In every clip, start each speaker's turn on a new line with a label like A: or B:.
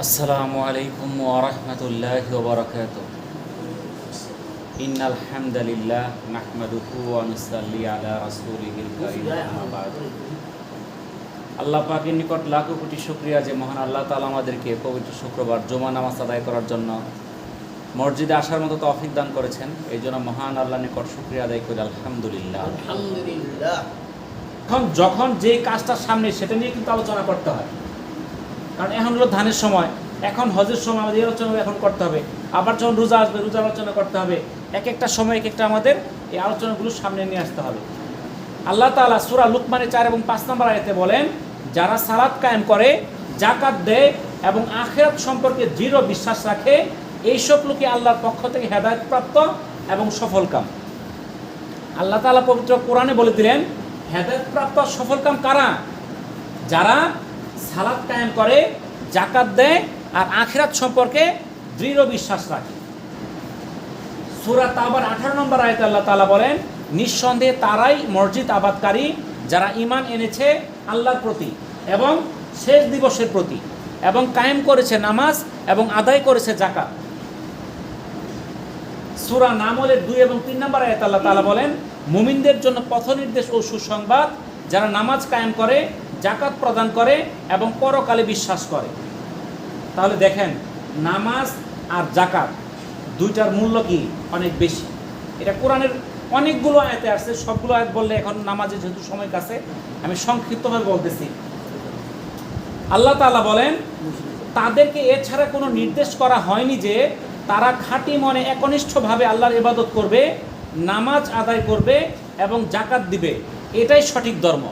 A: আসসালামু আলাইকুম ওরহমতুল্লাহ ওবরাকাত ইন্নাল হামদালিল্লাহ নাহমাদুহু ওয়া নুসাল্লি আলা রাসূলিহিল কারীম আল্লাহ পাকের নিকট লাখ কোটি শুকরিয়া যে মহান আল্লাহ তাআলা আমাদেরকে পবিত্র শুক্রবার জুমা নামাজ আদায় করার জন্য মসজিদে আসার মতো তৌফিক দান করেছেন। এই জন্য মহান আল্লাহ নিকট শুকরিয়া আদায় করি আলহামদুলিল্লাহ।
B: আলহামদুলিল্লাহ।
A: এখন যখন যে কাজটা সামনে সেটা নিয়ে কিন্তু আলোচনা করতে হয়। কারণ এখন হলো ধানের সময়। এখন হজের সময় আমাদের এই আলোচনা এখন করতে হবে। আবার যখন রোজা আসবে, রোজা আলোচনা করতে হবে। এক একটা সময়, এক একটা আমাদের এই আলোচনাগুলো সামনে নিয়ে আসতে হবে। আল্লাহ তাআলা সুরা লুকমানের চার এবং পাঁচ নম্বর আয়াতে বলেন, যারা সালাত কায়েম করে জাকাত দেয় এবং আখেরাত সম্পর্কে দৃঢ় বিশ্বাস রাখে, এইসব লোকে আল্লাহর পক্ষ থেকে হেদায়তপ্রাপ্ত এবং সফলকাম। আল্লাহ তাআলা পবিত্র কোরআনে বলে দিলেন, হেদায়তপ্রাপ্ত সফলকাম কারা? যারা সালাদ কায়েম করে জাকাত দেয় আর আখেরাত সম্পর্কে দৃঢ় বিশ্বাস রাখে। সুরাত আবার আঠারো নম্বর আয়ত আল্লাহ তালা বলেন, নিঃসন্দেহে তারাই মসজিদ আবাদকারী যারা ইমান এনেছে আল্লাহর প্রতি এবং শেষ দিবসের প্রতি এবং কায়েম করেছে নামাজ এবং আদায় করেছে জাকাত সুরা নামলের দুই এবং তিন নম্বর আয়াত আল্লাহ তালা বলেন, মুমিনদের জন্য পথ নির্দেশ ও সুসংবাদ, যারা নামাজ কায়েম করে জাকাত প্রদান করে এবং পরকালে বিশ্বাস করে। তাহলে দেখেন, নামাজ আর জাকাত দুইটার মূল্য কি অনেক বেশি? এটা কোরআনের অনেকগুলো আয়াতে আসছে, সবগুলো আয়াত বললে এখন নামাজে যেহেতু সময় কাছে, আমি সংক্ষিপ্তভাবে বলতেছি। আল্লাহ তাআলা বলেন, তাদেরকে এছাড়া কোনো নির্দেশ করা হয়নি যে তারা খাঁটি মনে একনিষ্ঠভাবে আল্লাহর ইবাদত করবে, নামাজ আদায় করবে এবং জাকাত দিবে। এটাই সঠিক ধর্ম।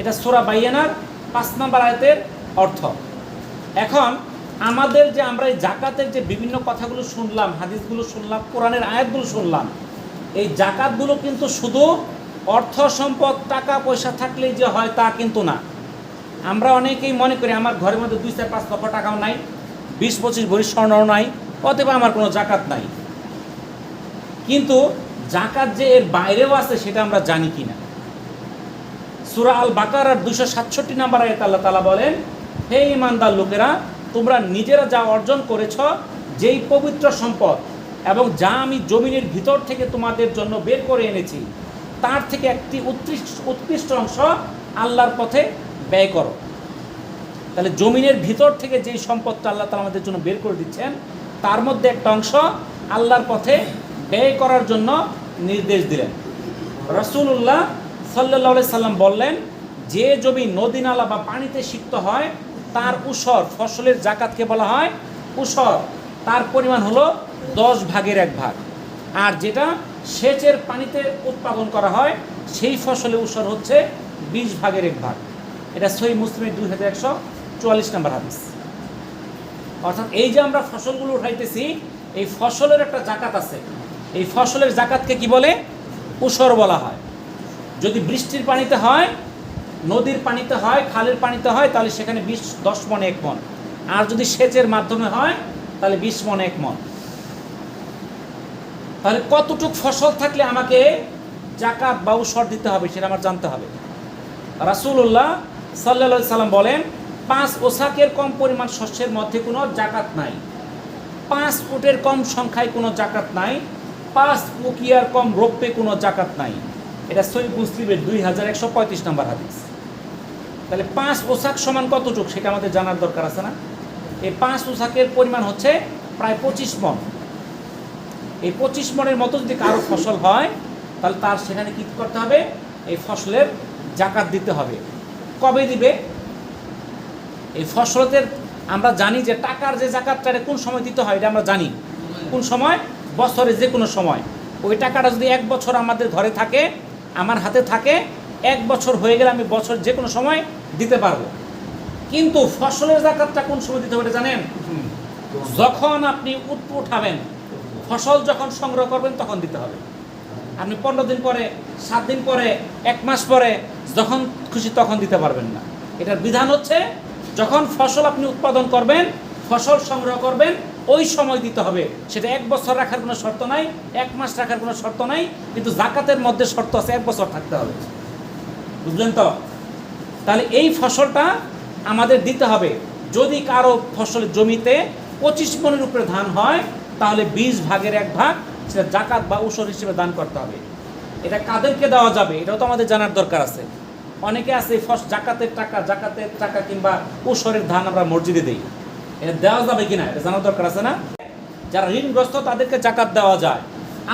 A: এটা সোরা বাইয়ানার পাঁচ নম্বর আয়াতের অর্থ। এখন আমাদের যে আমরা এই জাকাতের যে বিভিন্ন কথাগুলো শুনলাম, হাদিসগুলো শুনলাম, কোরআনের আয়াতগুলো শুনলাম, এই জাকাতগুলো কিন্তু শুধু অর্থ, সম্পদ, টাকা, পয়সা থাকলেই যে হয় তা কিন্তু না। আমরা অনেকেই মনে করি আমার ঘরের মধ্যে দুই চার পাঁচ লক্ষ টাকাও নাই, বিশ পঁচিশ ভরি স্বর্ণও নাই অতএব আমার কোনো জাকাত নাই। কিন্তু জাকাত যে এর বাইরেও আছে সেটা আমরা জানি কি না সুরা আল বাকার আর দুশো সাতষট্টি নাম্বার আয়াত আল্লাহ তালা বলেন, হে ইমানদার লোকেরা, তোমরা নিজেরা যা অর্জন করেছ, যেই পবিত্র সম্পদ এবং যা আমি জমিনের ভিতর থেকে তোমাদের জন্য বের করে এনেছি, তার থেকে একটি উৎকৃষ্ট উৎকৃষ্ট অংশ আল্লাহর পথে ব্যয় করো। তাহলে জমিনের ভিতর থেকে যেই সম্পদটা আল্লাহ তালা আমাদের জন্য বের করে দিচ্ছেন, তার মধ্যে একটা অংশ আল্লাহর পথে ব্যয় করার জন্য নির্দেশ দিলেন। রসুল্লাহ সাল্লাহ সাল্লাম বললেন, যে জমি নদী নালা বা পানিতে সিক্ত হয়, তার উসর ফসলের জাকাতকে বলা হয় উসর। তার পরিমাণ হলো দশ ভাগের এক ভাগ। আর যেটা সেচের পানিতে উৎপাদন করা হয়, সেই ফসলের উসর হচ্ছে বিশ ভাগের এক ভাগ। এটা সই মুসলিমের দুই হাজার একশো চুয়াল্লিশ নম্বর হাদিস। অর্থাৎ এই যে আমরা ফসলগুলো উঠাইতেছি, এই ফসলের একটা জাকাত আছে। এই ফসলের জাকাতকে কি বলে? উসর বলা হয়। যদি বৃষ্টির পানিতে হয়, নদীর পানিতে হয়, খালের পানিতে হয়, তাহলে সেখানে বিশ, দশ মন এক মন। আর যদি সেচের মাধ্যমে হয়, তাহলে বিশ মন এক মন। তাহলে কতটুক ফসল থাকলে আমাকে জাকাত বা উসর দিতে হবে সেটা আমার জানতে হবে। রাসুল্লাহ সাল্লা সাল্লাম বলেন, পাঁচ ওসাকের কম পরিমাণ শস্যের মধ্যে কোনো জাকাত নাই। পাঁচ ফুটের কম সংখ্যায় কোনো জাকাত নাই। পাঁচ উকিয়ার কম রোপে কোনো জাকাত নাই। এটা সই মুসলিমের দুই হাজার একশো পঁয়ত্রিশ নম্বর হাদিস। তাহলে পাঁচ ওসাক সমান কতটুক সেটা আমাদের জানার দরকার আছে না? এই পাঁচ ওসাকের পরিমাণ হচ্ছে প্রায় পঁচিশ মন এই পঁচিশ মনের মতো যদি কারও ফসল হয়, তাহলে তার সেখানে কী করতে হবে? এই ফসলের জাকাত দিতে হবে। কবে দিবে? এই ফসলের আমরা জানি যে টাকার যে জাকাতটা কোন সময় দিতে হয়, এটা আমরা জানি। কোন সময়? বছরে যে কোনো সময়। ওই টাকাটা যদি এক বছর আমাদের ঘরে থাকে আমার হাতে থাকে এক বছর হয়ে গেলে আমি বছর যে কোনো সময় দিতে পারব। কিন্তু ফসলের জাকাতটা কোন সময় দিতে হবে জানেন? যখন আপনি উঠাবেন ফসল যখন সংগ্রহ করবেন তখন দিতে হবে। আপনি পনেরো দিন পরে সাত দিন পরে এক মাস পরে যখন খুশি তখন দিতে পারবেন না। এটার বিধান হচ্ছে যখন ফসল আপনি উৎপাদন করবেন ফসল সংগ্রহ করবেন ওই সময় দিতে হবে। সেটা এক বছর রাখার কোনো শর্ত নাই, এক মাস রাখার কোনো শর্ত নাই, কিন্তু জাকাতের মধ্যে শর্ত আছে, এক বছর থাকতে হবে। বুঝলেন তো? তাহলে এই ফসলটা আমাদের দিতে হবে। যদি কারও ফসলের জমিতে পঁচিশ মনের উপরে ধান হয়, তাহলে বিশ ভাগের এক ভাগ সেটা জাকাত বা উসর হিসেবে দান করতে হবে। এটা কাদেরকে দেওয়া যাবে? এটাও তো আমাদের জানার দরকার আছে। অনেকে আছে ফস জাকাতের টাকা জাকাতের টাকা কিংবা উসরের ধান আমরা মসজিদে দিই। দেওয়া যাবে কিনা এটা জানার দরকার আছে না? যারা ঋণগ্রস্ত, তাদেরকে জাকাত দেওয়া যায়।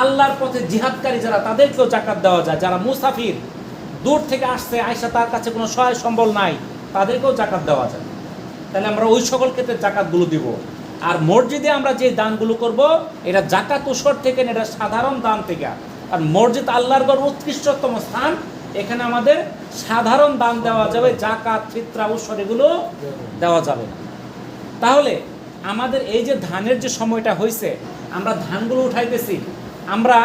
A: আল্লাহর পথে জিহাদকারী যারা, তাদেরকেও জাকাত দেওয়া যায়। যারা মুসাফির, দূর থেকে আসছে আয়সা তার কাছে কোনো সহায় সম্বল নাই, তাদেরকেও জাকাত দেওয়া যায়। তাহলে আমরা ওই সকল ক্ষেত্রে জাকাতগুলো দিব। আর মসজিদে আমরা যে দানগুলো করব, এটা জাকাত উসর থেকে এটা সাধারণ দান থেকে। আর মসজিদ আল্লাহর গড় উৎকৃষ্টতম স্থান। এখানে আমাদের সাধারণ দান দেওয়া যাবে, জাকাত, ফিত্রা উসর এগুলো দেওয়া যাবে। না তাহলে আমাদের এই যে ধানের যে সময়টা হয়েছে আমরা ধানগুলো উঠাইতেছি, আমরা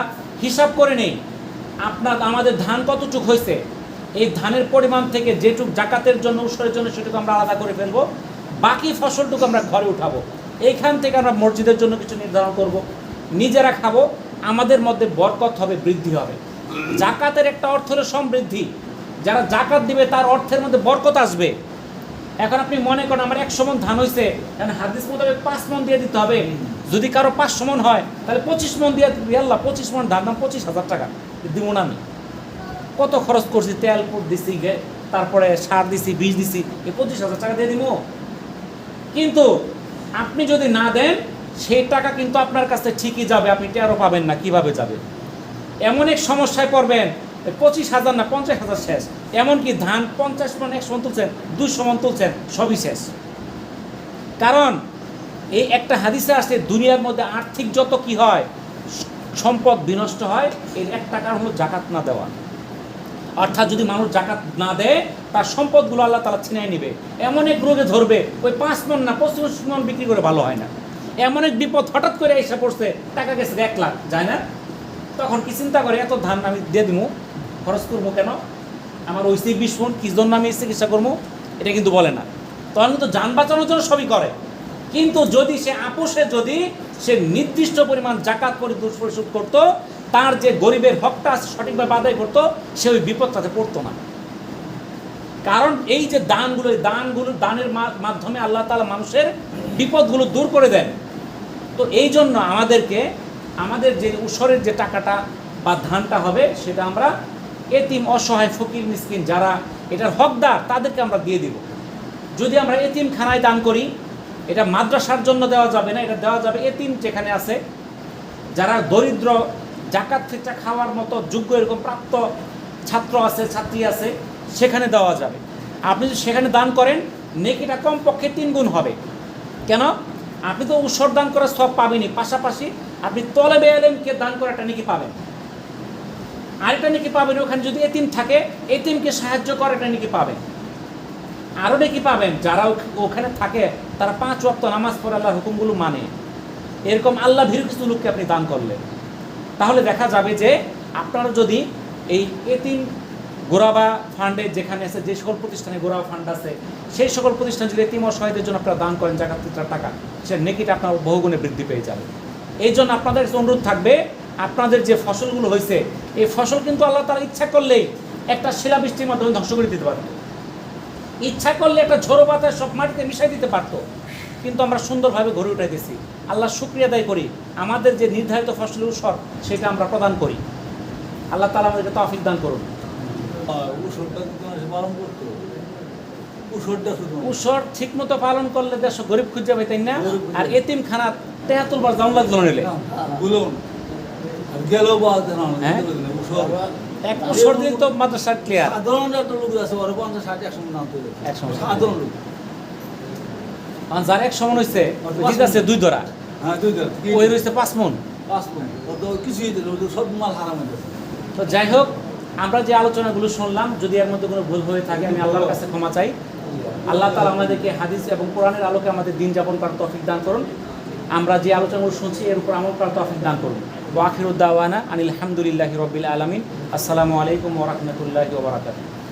A: হিসাব করে নেই, আপনার আমাদের ধান কতটুক হয়েছে এই ধানের পরিমাণ থেকে যেটুক জাকাতের জন্য, উৎসরের জন্য সেটুকু আমরা আলাদা করে ফেলব, বাকি ফসলটুকু আমরা ঘরে উঠাবো। এইখান থেকে আমরা মসজিদের জন্য কিছু নির্ধারণ করব, নিজেরা খাব, আমাদের মধ্যে বরকত হবে, বৃদ্ধি হবে। জাকাতের একটা অর্থ হলো সমৃদ্ধি, যারা জাকাত দিবে তার অর্থের মধ্যে বরকত আসবে। এখন আপনি মনে করেন আমার একশো মন ধান হয়েছে এখন হাদিস মোতাবেক পাঁচ মন দিয়ে দিতে হবে। যদি কারও পাঁচশো মন হয়, তাহলে পঁচিশ মন দিয়ে আল্লাহ পঁচিশ মন ধান দাম পঁচিশ হাজার টাকা। দিব না আমি। কত খরচ করছি? তেল দিছি তারপরে সার দিছি, বীজ দিছি, এই পঁচিশ হাজার টাকা দিয়ে দিব। কিন্তু আপনি যদি না দেন, সেই টাকা কিন্তু আপনার কাছে ঠিকই যাবে, আপনি টেরও পাবেন না, কীভাবে যাবে? এমন এক সমস্যায় পড়বেন পঁচিশ হাজার না পঞ্চাশ হাজার শেষ। এমনকি ধান পঞ্চাশ মন একশো মন তুলছেন দুশো মন তুলছেন, সবই শেষ। কারণ এই একটা হাদিসে আসছে, দুনিয়ার মধ্যে আর্থিক যত কি হয়, সম্পদ বিনষ্ট হয়, এর একটা কারণ হলো জাকাত না দেওয়া। অর্থাৎ যদি মানুষ জাকাত না দেয়, তার সম্পদগুলো আল্লাহ তালা ছিনাই নেবে। এমন এক রোগে ধরবে, ওই পাঁচ মন না পঁচিশ মন বিক্রি করে ভালো হয় না। এমন এক বিপদ হঠাৎ করে এসে পড়ছে, টাকা গেছে এক লাখ, যায় না? তখন কি চিন্তা করে, এত ধান আমি দিয়ে দিব খরচ করব কেন? আমার ওই সেই বিশ মন কি জন্য আমি চিকিৎসা করব? এটা কিন্তু বলে না। তখন কিন্তু যান বাঁচানোর জন্য সবই করে। কিন্তু যদি সে আপোষে যদি সে নির্দিষ্ট পরিমাণ জাকাত পরিদোষ পরিশোধ করতো, তার যে গরিবের হকটা আছে সঠিকভাবে আদায় করতো, সে ওই বিপদটাতে পড়তো না। কারণ এই যে দানগুলো, এই দানগুলো দানের মাধ্যমে আল্লাহ তালা মানুষের বিপদগুলো দূর করে দেন। তো এই জন্য আমাদেরকে, আমাদের যে উসরের যে টাকাটা বা ধানটা হবে, সেটা আমরা এতিম, অসহায়, ফকির, মিসকিন যারা এটার হকদার, তাদেরকে আমরা দিয়ে দিব। যদি আমরা এতিম খানায় দান করি, এটা মাদ্রাসার জন্য দেওয়া যাবে না, এটা দেওয়া যাবে এতিম যেখানে আছে। যারা দরিদ্র, জাকাত ফিটা খাওয়ার মতো যোগ্য এরকম প্রাপ্ত ছাত্র আছে, ছাত্রী আছে, সেখানে দেওয়া যাবে। আপনি যদি সেখানে দান করেন নেকিটা কমপক্ষে তিন গুণ হবে। কেন? আপনি তো উৎসর দান করার সব পাবেনই। পাশাপাশি আপনি তলে বেয়ালেমকে দান করাটা নাকি পাবেন। আরেকটা নাকি পাবেন ওখানে যদি এতিম থাকে, এতিমকে সাহায্য করাটা নাকি পাবেন। আরও নাকি পাবেন, যারা ওখানে থাকে, তারা পাঁচ ওয়াক্ত নামাজ পড়ে আল্লাহর হুকুমগুলো মানে। এরকম আল্লাহ ভীর কিছু লোককে আপনি দান করলেন। তাহলে দেখা যাবে যে আপনারা যদি এই এতিম গোরাবা ফান্ডে যেখানে আছে, যে সকল প্রতিষ্ঠানে গোরাবা ফান্ড আছে, সেই সকল প্রতিষ্ঠান যদি এতিম অসহায়দের জন্য আপনারা দান করেন, জাকাত ফিতরার টাকা, সে নেকিটা আপনার বহুগুণে বৃদ্ধি পেয়ে যাবে। এই জন্য আপনাদের অনুরোধ থাকবে, আপনাদের যে ফসলগুলো হয়েছে এই ফসল কিন্তু আল্লাহ তারা ইচ্ছা করলেই একটা শিলাবৃষ্টির মাধ্যমে ধ্বংস করে দিতে পারবে ইচ্ছা করলে একটা ঝোড়ো বাতাস সব মাটিতে মিশাই দিতে পারতো। কিন্তু আমরা সুন্দরভাবে গড়ে উঠাইতেছি। আল্লাহ শুক্রিয়া আদায় করি। আমাদের যে নির্ধারিত ফসলের উৎসব সেটা আমরা প্রদান করি। আল্লাহ তালা আমাদেরকে তফিক দান করুন। উৎসব ঠিক মতো পালন করলে দেশ গরিব খুঁজে পাইতেন না? আর এতিম খানা তেহাতুল তুলবার জাম লাগল নিলে
B: বলুন আর গেল বা না
A: হ্যাঁ? এক উৎসর দিন তো মাদ্রাসা ক্লিয়ার
B: সাধারণ একটা লোক আছে ওরা পঞ্চাশ ষাট একশো নাম তৈরি
A: একশো ষাট
B: সাধারণ লোক।
A: যার এক সমান হয়েছে জিত আছে দুই ধরা
B: হ্যাঁ দুই দেড়
A: ওই রয়েছে পাঁচ মন।
B: পাঁচ পয়েন্ট কিছুই দিল ও তো সব মাল হারাম
A: তো যাই হোক আমরা যে আলোচনাগুলো শুনলাম যদি এর মধ্যে কোনো ভুল হয়ে থাকে আমি আল্লাহর কাছে ক্ষমা চাই। আল্লাহ তালা আমাদেরকে হাদিস এবং কোরআনের আলোকে আমাদের দিন যাপন করার তফিক দান করুন। আমরা যে আলোচনাগুলো শুনছি এর উপর আমল করার তফিক দান করুন। ওয়াখিরুদ্দাওয়ানা আনিল হামদুলিল্লাহি রবিল আলমিন আসসালামু আলাইকুম ওরহমতুল্লাহি ওবরাকাতুহ